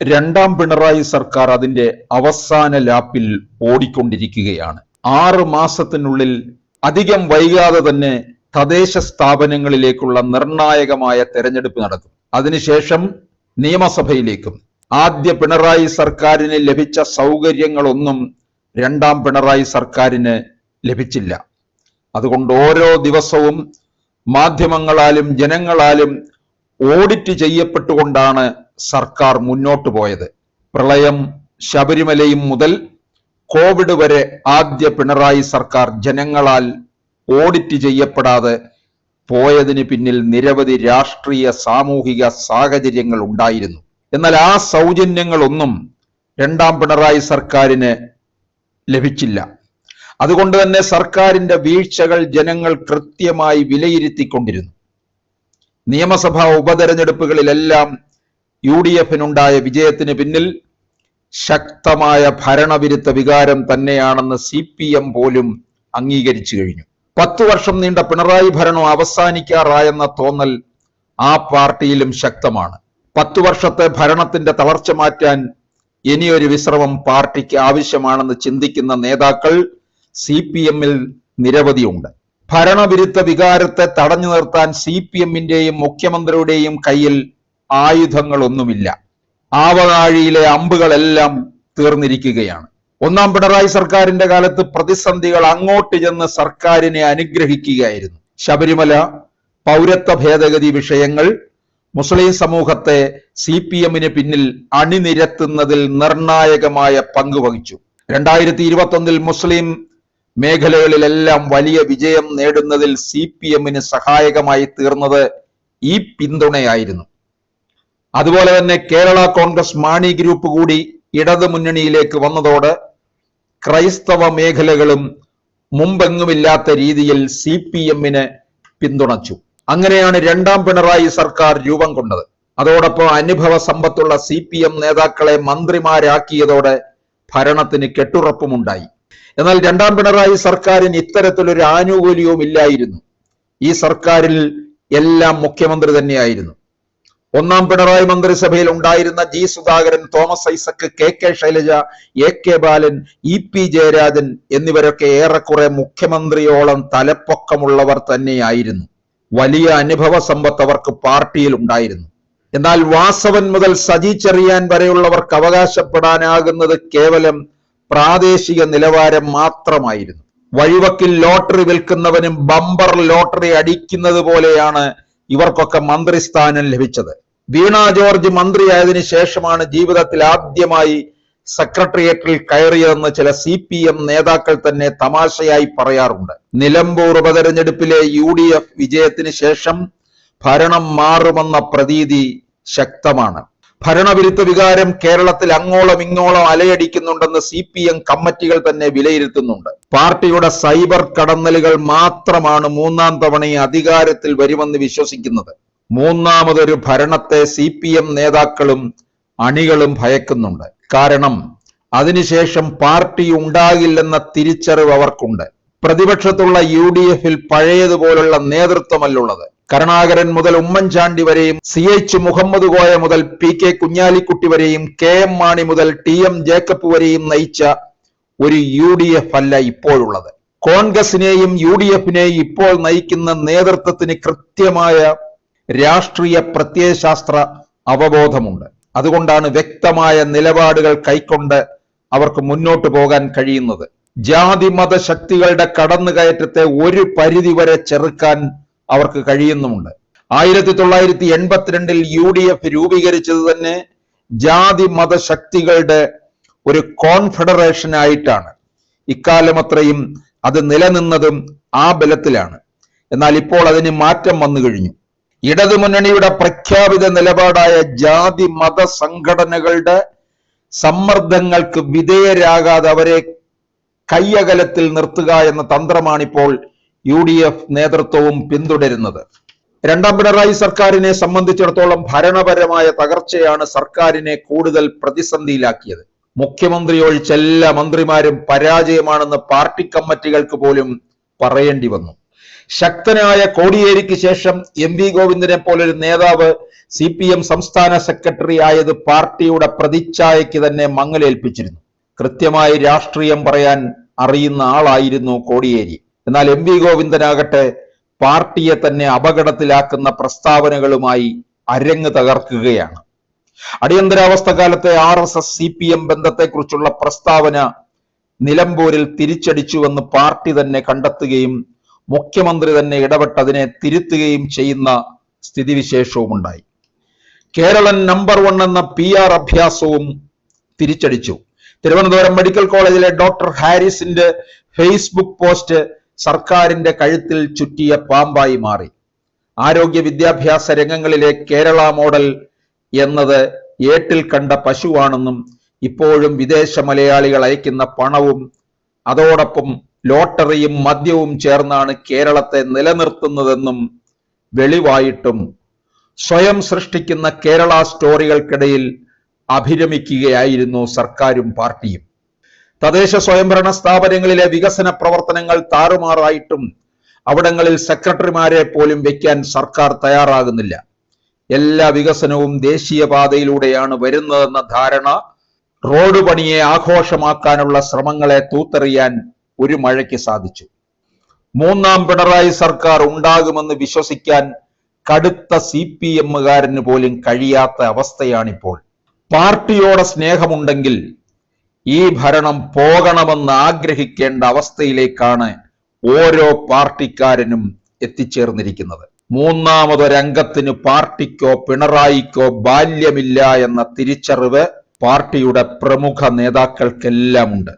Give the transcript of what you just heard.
രണ്ടാം പിണറായി സർക്കാർ അതിന്റെ അവസാന ലാപ്പിൽ ഓടിക്കൊണ്ടിരിക്കുകയാണ്. ആറ് മാസത്തിനുള്ളിൽ അധികം വൈകാതെ തന്നെ തദ്ദേശ സ്ഥാപനങ്ങളിലേക്കുള്ള നിർണായകമായ തെരഞ്ഞെടുപ്പ് നടക്കും. അതിനുശേഷം നിയമസഭയിലേക്കും. ആദ്യ പിണറായി സർക്കാരിന് ലഭിച്ച സൗകര്യങ്ങളൊന്നും രണ്ടാം പിണറായി സർക്കാരിന് ലഭിച്ചില്ല. അതുകൊണ്ട് ഓരോ ദിവസവും മാധ്യമങ്ങളാലും ജനങ്ങളാലും ഓഡിറ്റ് ചെയ്യപ്പെട്ടുകൊണ്ടാണ് സർക്കാർ മുന്നോട്ടു പോയത്. പ്രളയം ശബരിമലയും മുതൽ കോവിഡ് വരെ ആദ്യ പിണറായി സർക്കാർ ജനങ്ങളാൽ ഓഡിറ്റ് ചെയ്യപ്പെടാതെ പോയതിന് പിന്നിൽ നിരവധി രാഷ്ട്രീയ സാമൂഹിക സാഹചര്യങ്ങൾ ഉണ്ടായിരുന്നു. എന്നാൽ ആ സൗജന്യങ്ങളൊന്നും രണ്ടാം പിണറായി സർക്കാരിന് ലഭിച്ചില്ല. അതുകൊണ്ട് തന്നെ സർക്കാരിന്റെ വീഴ്ചകൾ ജനങ്ങൾ കൃത്യമായി വിലയിരുത്തിക്കൊണ്ടിരുന്നു. നിയമസഭാ ഉപതെരഞ്ഞെടുപ്പുകളിലെല്ലാം യു ഡി എഫിനുണ്ടായ വിജയത്തിന് പിന്നിൽ ശക്തമായ ഭരണവിരുദ്ധ വികാരം തന്നെയാണെന്ന് സി പി എം പോലും അംഗീകരിച്ചു കഴിഞ്ഞു. പത്തു വർഷം നീണ്ട പിണറായി ഭരണം അവസാനിക്കാറായെന്ന തോന്നൽ ആ പാർട്ടിയിലും ശക്തമാണ്. പത്തു വർഷത്തെ ഭരണത്തിന്റെ തളർച്ച മാറ്റാൻ ഇനിയൊരു വിശ്രമം പാർട്ടിക്ക് ആവശ്യമാണെന്ന് ചിന്തിക്കുന്ന നേതാക്കൾ സി പി എമ്മിൽ നിരവധിയുണ്ട്. ഭരണവിരുദ്ധ വികാരത്തെ തടഞ്ഞു നിർത്താൻ സി പി എമ്മിന്റെയും മുഖ്യമന്ത്രിയുടെയും കയ്യിൽ ആയുധങ്ങളൊന്നുമില്ല. ആവനാഴിയിലെ അമ്പുകളെല്ലാം തീർന്നിരിക്കുകയാണ്. ഒന്നാം പിണറായി സർക്കാരിന്റെ കാലത്ത് പ്രതിസന്ധികൾ അങ്ങോട്ട് ചെന്ന് സർക്കാരിനെ അനുഗ്രഹിക്കുകയായിരുന്നു. ശബരിമല പൗരത്വ ഭേദഗതി വിഷയങ്ങൾ മുസ്ലിം സമൂഹത്തെ സി പി എമ്മിന് പിന്നിൽ അണിനിരത്തുന്നതിൽ നിർണായകമായ പങ്ക് വഹിച്ചു. രണ്ടായിരത്തി ഇരുപത്തൊന്നിൽ മുസ്ലിം മേഖലകളിലെല്ലാം വലിയ വിജയം നേടുന്നതിൽ സി പി എമ്മിന് സഹായകമായി തീർന്നത് ഈ പിന്തുണയായിരുന്നു. അതുപോലെ തന്നെ കേരള കോൺഗ്രസ് മാണി ഗ്രൂപ്പ് കൂടി ഇടതു മുന്നണിയിലേക്ക് വന്നതോടെ ക്രൈസ്തവ മേഖലകളും മുമ്പെങ്ങുമില്ലാത്ത രീതിയിൽ സി പി എമ്മിന് പിന്തുണച്ചു. അങ്ങനെയാണ് രണ്ടാം പിണറായി സർക്കാർ രൂപം കൊണ്ടത്. അതോടൊപ്പം അനുഭവ സമ്പത്തുള്ള സി പി എം നേതാക്കളെ മന്ത്രിമാരാക്കിയതോടെ ഭരണത്തിന് കെട്ടുറപ്പുമുണ്ടായി. എന്നാൽ രണ്ടാം പിണറായി സർക്കാരിന് ഇത്തരത്തിലൊരു ആനുകൂല്യവും ഇല്ലായിരുന്നു ഈ സർക്കാരിൽ എല്ലാം മുഖ്യമന്ത്രി തന്നെയായിരുന്നു. ഒന്നാം പിണറായി മന്ത്രിസഭയിൽ ഉണ്ടായിരുന്ന G Sudhakaran Thomas Isaac K K Shailaja A K Balan E P Jayarajan എന്നിവരൊക്കെ ഏറെക്കുറെ മുഖ്യമന്ത്രിയോളം തലപ്പൊക്കമുള്ളവർ തന്നെയായിരുന്നു. വലിയ അനുഭവ സമ്പത്ത് അവർക്ക് പാർട്ടിയിൽ ഉണ്ടായിരുന്നു. എന്നാൽ വാസവൻ മുതൽ സജി ചെറിയാൻ വരെയുള്ളവർക്ക് അവകാശപ്പെടാനാകുന്നത് കേവലം പ്രാദേശിക നിലവാരം മാത്രമായിരുന്നു. വഴിവക്കിൽ ലോട്ടറി വിൽക്കുന്നവനും ബമ്പർ ലോട്ടറി അടിക്കുന്നത് പോലെയാണ് ഇവർക്കൊക്കെ മന്ത്രിസ്ഥാനം ലഭിച്ചത്. വീണ ജോർജ് മന്ത്രിയായതിനു ശേഷമാണ് ജീവിതത്തിൽ ആദ്യമായി സെക്രട്ടേറിയറ്റിൽ കയറിയതെന്ന് ചില സി പി എം നേതാക്കൾ തന്നെ തമാശയായി പറയാറുണ്ട്. നിലമ്പൂർ ഉപതെരഞ്ഞെടുപ്പിലെ യു ഡി എഫ് വിജയത്തിന് ശേഷം ഭരണം മാറുമെന്ന പ്രതീതി ശക്തമാണ്. ഭരണവിരുദ്ധ വികാരം കേരളത്തിൽ അങ്ങോളം ഇങ്ങോളം അലയടിക്കുന്നുണ്ടെന്ന് സി പി എം കമ്മിറ്റികൾ തന്നെ വിലയിരുത്തുന്നുണ്ട്. പാർട്ടിയുടെ സൈബർ കടന്നലുകൾ മാത്രമാണ് മൂന്നാം തവണ അധികാരത്തിൽ വരുമെന്ന് വിശ്വസിക്കുന്നത്. മൂന്നാമതൊരു ഭരണത്തെ സി പി എം നേതാക്കളും അണികളും ഭയക്കുന്നുണ്ട്. കാരണം അതിനുശേഷം പാർട്ടി ഉണ്ടാകില്ലെന്ന തിരിച്ചറിവ് അവർക്കുണ്ട്. പ്രതിപക്ഷത്തുള്ള യു ഡി എഫിൽ പഴയതുപോലുള്ള നേതൃത്വമല്ലുള്ളത്. കരുണാകരൻ മുതൽ ഉമ്മൻചാണ്ടി വരെയും സി എച്ച് മുഹമ്മദ് കോയ മുതൽ പി കെ കുഞ്ഞാലിക്കുട്ടി വരെയും കെ എം മാണി മുതൽ ടി എം ജേക്കബ് വരെയും നയിച്ച ഒരു യു ഡി എഫ് അല്ല ഇപ്പോഴുള്ളത്. കോൺഗ്രസിനെയും യു ഡി എഫിനെയും ഇപ്പോൾ നയിക്കുന്ന നേതൃത്വത്തിന് കൃത്യമായ രാഷ്ട്രീയ പ്രത്യയശാസ്ത്ര അവബോധമുണ്ട്. അതുകൊണ്ടാണ് വ്യക്തമായ നിലപാടുകൾ കൈക്കൊണ്ട് അവർക്ക് മുന്നോട്ട് പോകാൻ കഴിയുന്നത്. ജാതി മത ശക്തികളുടെ കടന്നുകയറ്റത്തെ ഒരു പരിധി വരെ ചെറുക്കാൻ അവർക്ക് കഴിയുന്നുമുണ്ട്. ആയിരത്തി തൊള്ളായിരത്തി എൺപത്തിരണ്ടിൽ യു ഡി എഫ് രൂപീകരിച്ചത് തന്നെ ജാതി മത ശക്തികളുടെ ഒരു കോൺഫെഡറേഷൻ ആയിട്ടാണ് ഇക്കാലം അത്രയും അത് നിലനിന്നതും ആ ബലത്തിലാണ്. എന്നാൽ ഇപ്പോൾ അതിന് മാറ്റം വന്നു കഴിഞ്ഞു. ഇടതുമുന്നണിയുടെ പ്രഖ്യാപിത നിലപാടായ ജാതി മത സംഘടനകളുടെ സമ്മർദ്ദങ്ങൾക്ക് വിധേയരാകാതെ അവരെ കയ്യകലത്തിൽ നിർത്തുക എന്ന തന്ത്രമാണിപ്പോൾ യു ഡി എഫ് നേതൃത്വവും പിന്തുടരുന്നത്. രണ്ടാം പിണറായി സർക്കാരിനെ സംബന്ധിച്ചിടത്തോളം ഭരണപരമായ തകർച്ചയാണ് സർക്കാരിനെ കൂടുതൽ പ്രതിസന്ധിയിലാക്കിയത്. മുഖ്യമന്ത്രി ഒഴിച്ച എല്ലാ മന്ത്രിമാരും പരാജയമാണെന്ന് പാർട്ടി കമ്മിറ്റികൾക്ക് പോലും പറയേണ്ടി വന്നു. ശക്തനായ കോടിയേരിക്ക് ശേഷം എം വി ഗോവിന്ദനെ പോലൊരു നേതാവ് സി പി എം സംസ്ഥാന സെക്രട്ടറി ആയത് പാർട്ടിയുടെ പ്രതിച്ഛായയ്ക്ക് തന്നെ മങ്ങലേൽപ്പിച്ചിരുന്നു. കൃത്യമായി രാഷ്ട്രീയം പറയാൻ അറിയുന്ന ആളായിരുന്നു കോടിയേരി. എന്നാൽ എം വി ഗോവിന്ദനാകട്ടെ പാർട്ടിയെ തന്നെ അപകടത്തിലാക്കുന്ന പ്രസ്താവനകളുമായി അരങ്ങ് തകർക്കുകയാണ്. അടിയന്തരാവസ്ഥ കാലത്തെ R S S C P M ബന്ധത്തെക്കുറിച്ചുള്ള പ്രസ്താവന നിലമ്പൂരിൽ തിരിച്ചടിച്ചുവെന്ന് പാർട്ടി തന്നെ കണ്ടെത്തുകയും മുഖ്യമന്ത്രി തന്നെ ഇടപെട്ട് അതിനെ തിരുത്തുകയും ചെയ്യുന്ന സ്ഥിതിവിശേഷവും ഉണ്ടായി കേരളൻ നമ്പർ വൺ എന്ന പി ആർ അഭ്യാസവും തിരിച്ചടിച്ചു. തിരുവനന്തപുരം മെഡിക്കൽ കോളേജിലെ ഡോക്ടർ ഹാരിസിന്റെ ഫേസ്ബുക്ക് പോസ്റ്റ് സർക്കാരിന്റെ കഴുത്തിൽ ചുറ്റിയ പാമ്പായി മാറി. ആരോഗ്യ വിദ്യാഭ്യാസ രംഗങ്ങളിലെ കേരള മോഡൽ എന്നത് ഏട്ടിൽ കണ്ട പശുവാണെന്നും ഇപ്പോഴും വിദേശ മലയാളികൾ അയക്കുന്ന പണവും അതോടൊപ്പം ലോട്ടറിയും മദ്യവും ചേർന്നാണ് കേരളത്തെ നിലനിർത്തുന്നതെന്നും വെളിവായിട്ടും സ്വയം സൃഷ്ടിക്കുന്ന കേരള സ്റ്റോറികൾക്കിടയിൽ അഭിരമിക്കുകയായിരുന്നു സർക്കാരും പാർട്ടിയും. തദ്ദേശ സ്വയംഭരണ സ്ഥാപനങ്ങളിലെ വികസന പ്രവർത്തനങ്ങൾ താറുമാറായിട്ടും അവിടങ്ങളിൽ സെക്രട്ടറിമാരെ പോലും വെക്കാൻ സർക്കാർ തയ്യാറാകുന്നില്ല. എല്ലാ വികസനവും ദേശീയപാതയിലൂടെയാണ് വരുന്നതെന്ന ധാരണ റോഡ് പണിയെ ആഘോഷമാക്കാനുള്ള ശ്രമങ്ങളെ തൂത്തെറിയാൻ ഒരു മഴയ്ക്ക് സാധിച്ചു. മൂന്നാം പിണറായി സർക്കാർ ഉണ്ടാകുമെന്ന് വിശ്വസിക്കാൻ കടുത്ത സി പി എമ്മുകാരന് പോലും കഴിയാത്ത അവസ്ഥയാണിപ്പോൾ. പാർട്ടിയോടെ സ്നേഹമുണ്ടെങ്കിൽ ഈ ഭരണം പോകണമെന്ന് ആഗ്രഹിക്കേണ്ട അവസ്ഥയിലേക്കാണ് ഓരോ പാർട്ടിക്കാരനും എത്തിച്ചേർന്നിരിക്കുന്നത്. മൂന്നാമതൊരംഗത്തിന് പാർട്ടിക്കോ പിണറായിക്കോ ബാല്യമില്ല എന്ന തിരിച്ചറിവ് പാർട്ടിയുടെ പ്രമുഖ നേതാക്കൾക്കെല്ലാം ഉണ്ട്